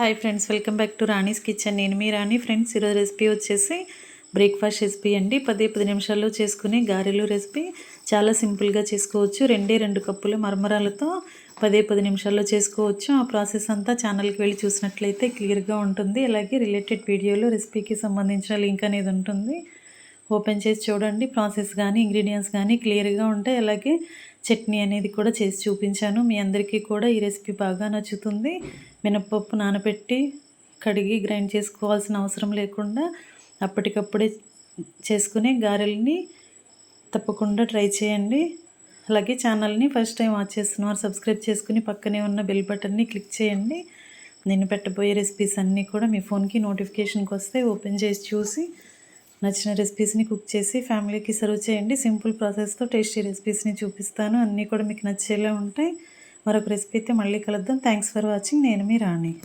Hi friends welcome back to Rani's kitchen నేను మీ Rani. Friends ఈరోజు రెసిపీ వచ్చేసి బ్రేక్ఫాస్ట్ రెసిపీ అండి. పదే పది నిమిషాల్లో చేసుకునే గారెలు రెసిపీ చాలా సింపుల్గా చేసుకోవచ్చు. రెండే రెండు కప్పులు మరమరాలతో పదే పది నిమిషాల్లో చేసుకోవచ్చు. ఆ ప్రాసెస్ అంతా ఛానల్కి వెళ్ళి చూసినట్లయితే క్లియర్గా ఉంటుంది. అలాగే రిలేటెడ్ వీడియోలో రెసిపీకి సంబంధించిన లింక్ అనేది ఉంటుంది. ఓపెన్ చేసి చూడండి. ప్రాసెస్ కానీ ఇంగ్రీడియంట్స్ కానీ క్లియర్గా ఉంటాయి. అలాగే చట్నీ అనేది కూడా చేసి చూపించాను. మీ అందరికీ కూడా ఈ రెసిపీ బాగా నచ్చుతుంది. మినప్పప్పు నానబెట్టి కడిగి గ్రైండ్ చేసుకోవాల్సిన అవసరం లేకుండా అప్పటికప్పుడే చేసుకునే గారెల్ని తప్పకుండా ట్రై చేయండి. అలాగే ఛానల్ని ఫస్ట్ టైం వాచ్ చేస్తున్నవారు సబ్స్క్రైబ్ చేసుకుని పక్కనే ఉన్న బెల్ బటన్ని క్లిక్ చేయండి. నేను పెట్టబోయే రెసిపీస్ అన్నీ కూడా మీ ఫోన్కి నోటిఫికేషన్కి వస్తే ఓపెన్ చేసి చూసి నచ్చిన రెసిపీస్ని కుక్ చేసి ఫ్యామిలీకి సర్వ్ చేయండి. సింపుల్ ప్రాసెస్తో టేస్టీ రెసిపీస్ని చూపిస్తాను. అన్నీ కూడా మీకు నచ్చేలా ఉంటాయి. మరొక రెసిపీ అయితే మళ్ళీ కలుద్దాం. థ్యాంక్స్ ఫర్ వాచింగ్ నేను మీ రాణి.